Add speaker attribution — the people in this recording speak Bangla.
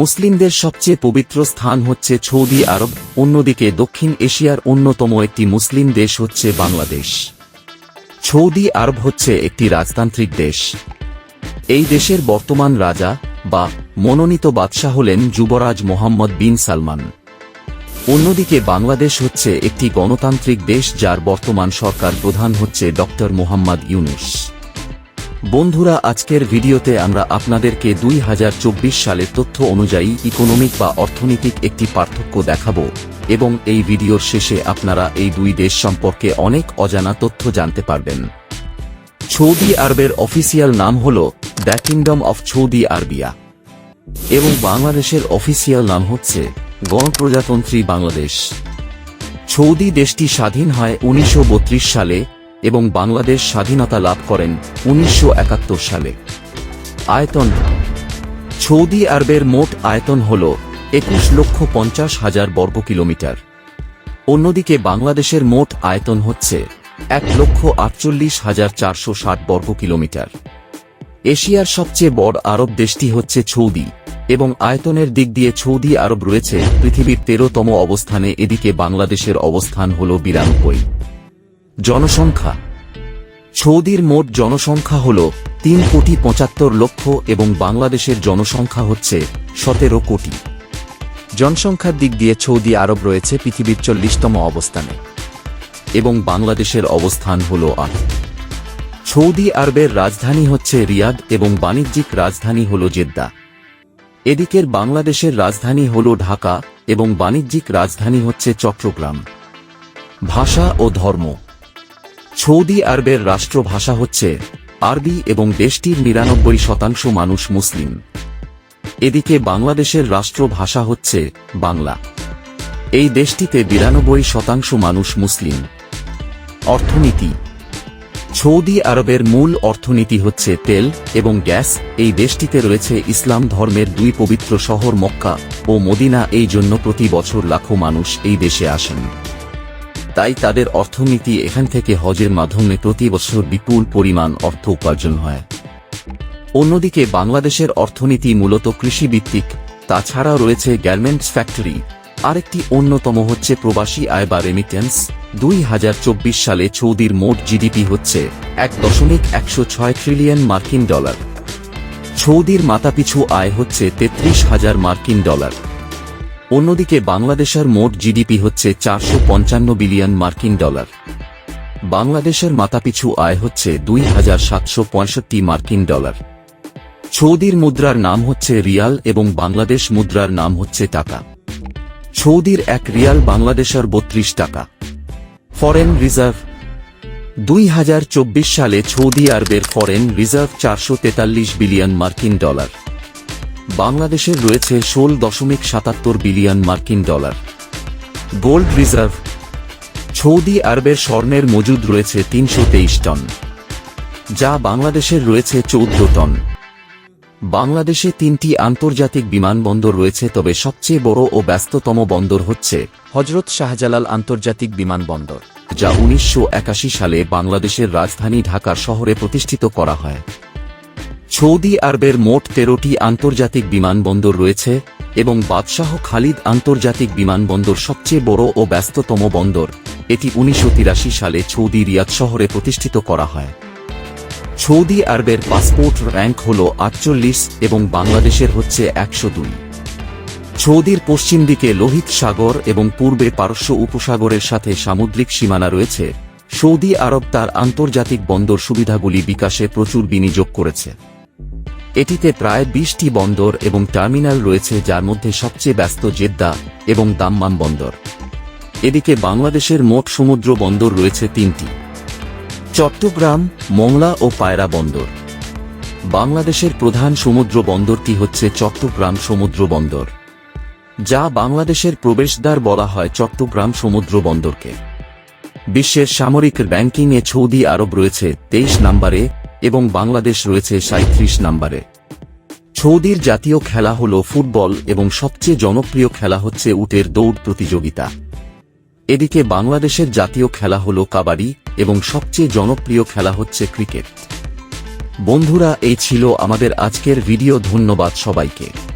Speaker 1: মুসলিমদের সবচেয়ে পবিত্র স্থান হচ্ছে সৌদি আরব, অন্যদিকে দক্ষিণ এশিয়ার অন্যতম একটি মুসলিম দেশ হচ্ছে বাংলাদেশ। সৌদি আরব হচ্ছে একটি রাজতান্ত্রিক দেশ। এই দেশের বর্তমান রাজা বা মনোনীত বাদশাহ হলেন যুবরাজ মোহাম্মদ বিন সালমান। অন্যদিকে বাংলাদেশ হচ্ছে একটি গণতান্ত্রিক দেশ যার বর্তমান সরকার প্রধান হচ্ছে ডক্টর মোহাম্মদ ইউনুস। বন্ধুরা, আজকের ভিডিওতে আমরা আপনাদেরকে দুই হাজার চব্বিশ সালের তথ্য অনুযায়ী ইকোনমিক বা অর্থনৈতিক একটি পার্থক্য দেখাবো এবং এই ভিডিওর শেষে আপনারা এই দুই দেশ সম্পর্কে অনেক অজানা তথ্য জানতে পারবেন। সৌদি আরবের অফিসিয়াল নাম হল the kingdom of Saudi Arabia এবং বাংলাদেশের অফিসিয়াল নাম হচ্ছে গণপ্রজাতন্ত্রী বাংলাদেশ। সৌদি দেশটি স্বাধীন হয় উনিশশো বত্রিশ সালে এবং বাংলাদেশ স্বাধীনতা লাভ করেন উনিশশো একাত্তর সালে। আয়তন, সৌদি আরবের মোট আয়তন হল একুশ লক্ষ পঞ্চাশ হাজার বর্গ কিলোমিটার। অন্যদিকে বাংলাদেশের মোট আয়তন হচ্ছে এক লক্ষ আটচল্লিশ হাজার চারশো ষাট বর্গ কিলোমিটার। এশিয়ার সবচেয়ে বড় আরব দেশটি হচ্ছে সৌদি এবং আয়তনের দিক দিয়ে সৌদি আরব রয়েছে পৃথিবীর তেরোতম অবস্থানে। এদিকে বাংলাদেশের অবস্থান হল বিরানব্বই। জনসংখ্যা। সৌদির মোট জনসংখ্যা হল তিন কোটি পঁচাত্তর লক্ষ এবং বাংলাদেশের জনসংখ্যা হচ্ছে সতেরো কোটি। জনসংখ্যার দিক দিয়ে সৌদি আরব রয়েছে পৃথিবীর চল্লিশতম অবস্থানে এবং বাংলাদেশের অবস্থান হল আট। সৌদি আরবের রাজধানী হচ্ছে রিয়াদ এবং বাণিজ্যিক রাজধানী হল জেদ্দা। এদিকের বাংলাদেশের রাজধানী হল ঢাকা এবং বাণিজ্যিক রাজধানী হচ্ছে চট্টগ্রাম। ভাষা ও ধর্ম সৌদি আরবের রাষ্ট্রভাষা হচ্ছে আরবি এবং দেশটির নিরানব্বই শতাংশ মানুষ মুসলিম। এদিকে বাংলাদেশের রাষ্ট্রভাষা হচ্ছে বাংলা। এই দেশটিতে বিরানব্বই শতাংশ মানুষ মুসলিম। অর্থনীতি। সৌদি আরবের মূল অর্থনীতি হচ্ছে তেল এবং গ্যাস। এই দেশটিতে রয়েছে ইসলাম ধর্মের দুই পবিত্র শহর মক্কা ও মদিনা। এই জন্য প্রতি বছর লাখো মানুষ এই দেশে আসেন। তাই তাদের অর্থনীতি এখান থেকে হজের মাধ্যমে প্রতি বছর বিপুল পরিমাণ অর্থ উপার্জন হয়। অন্যদিকে বাংলাদেশের অর্থনীতি মূলত কৃষিভিত্তিক, তাছাড়াও রয়েছে গার্মেন্টস ফ্যাক্টরি। আরেকটি অন্যতম হচ্ছে প্রবাসী আয় বা রেমিটেন্স দুই হাজার চব্বিশ সালে সৌদির মোট জিডিপি হচ্ছে এক দশমিক একশো ছয় ট্রিলিয়ন মার্কিন ডলার। সৌদির মাতাপিছু আয় হচ্ছে তেত্রিশ হাজার মার্কিন ডলার। অন্যদিকে বাংলাদেশের মোট জিডিপি হচ্ছে চারশো পঞ্চান্ন বিলিয়ন মার্কিন ডলার। বাংলাদেশের মাথাপিছু আয় হচ্ছে দুই হাজার সাতশো পঁয়ষট্টি মার্কিন ডলার। সৌদির মুদ্রার নাম হচ্ছে রিয়াল এবং বাংলাদেশ মুদ্রার নাম হচ্ছে টাকা। সৌদির এক রিয়াল বাংলাদেশের বত্রিশ টাকা। Foreign reserve. দুই হাজার চব্বিশ সালে সৌদি আরবের ফরেন রিজার্ভ চারশো তেতাল্লিশ বিলিয়ন মার্কিন ডলার। বাংলাদেশের রয়েছে ষোল দশমিক সাতাত্তর বিলিয়ন মার্কিন ডলার। গোল্ড রিজার্ভ, সৌদি আরবের স্বর্ণের মজুদ রয়েছে তিনশো তেইশ টন, যা বাংলাদেশের রয়েছে চৌদ্দ টন। বাংলাদেশে তিনটি আন্তর্জাতিক বিমানবন্দর রয়েছে, তবে সবচেয়ে বড় ও ব্যস্ততম বন্দর হচ্ছে হজরত শাহজালাল আন্তর্জাতিক বিমানবন্দর, যা উনিশশো একাশি সালে বাংলাদেশের রাজধানী ঢাকার শহরে প্রতিষ্ঠিত করা হয়। সৌদি আরবের মোট তেরোটি আন্তর্জাতিক বিমানবন্দর রয়েছে এবং বাদশাহ খালিদ আন্তর্জাতিক বিমানবন্দর সবচেয়ে বড় ও ব্যস্ততম বন্দর। এটি উনিশশো তিরাশি সালে সৌদি রিয়াদ শহরে প্রতিষ্ঠিত করা হয়। সৌদি আরবের পাসপোর্ট র্যাঙ্ক হল আটচল্লিশ এবং বাংলাদেশের হচ্ছে একশো দুই। সৌদির পশ্চিম দিকে লোহিত সাগর এবং পূর্বে পারস্য উপসাগরের সাথে সামুদ্রিক সীমানা রয়েছে। সৌদি আরব তার আন্তর্জাতিক বন্দর সুবিধাগুলি বিকাশে প্রচুর বিনিয়োগ করেছে। এটিতে প্রায় বিশটি বন্দর এবং টার্মিনাল রয়েছে যার মধ্যে সবচেয়ে ব্যস্ত জেদ্দা এবং দাম্মাম বন্দর। এদিকে বাংলাদেশের মোট সমুদ্র বন্দর রয়েছে তিনটি। চট্টগ্রাম, মংলা ও পায়রা বন্দর। বাংলাদেশের প্রধান সমুদ্র বন্দরটি হচ্ছে চট্টগ্রাম সমুদ্র বন্দর, যা বাংলাদেশের প্রবেশদ্বার বলা হয় চট্টগ্রাম সমুদ্র বন্দরকে। বিশ্বের সামরিক ব্যাংকিংয়ে সৌদি আরব রয়েছে তেইশ নম্বরে এবং বাংলাদেশ রয়েছে সাঁত্রিশ নম্বরে। ছৌদির জাতীয় খেলা হল ফুটবল এবং সবচেয়ে জনপ্রিয় খেলা হচ্ছে উটের দৌড় প্রতিযোগিতা। এদিকে বাংলাদেশের জাতীয় খেলা হল কাবাডি এবং সবচেয়ে জনপ্রিয় খেলা হচ্ছে ক্রিকেট। বন্ধুরা, এই ছিল আমাদের আজকের ভিডিও, ধন্যবাদ সবাইকে।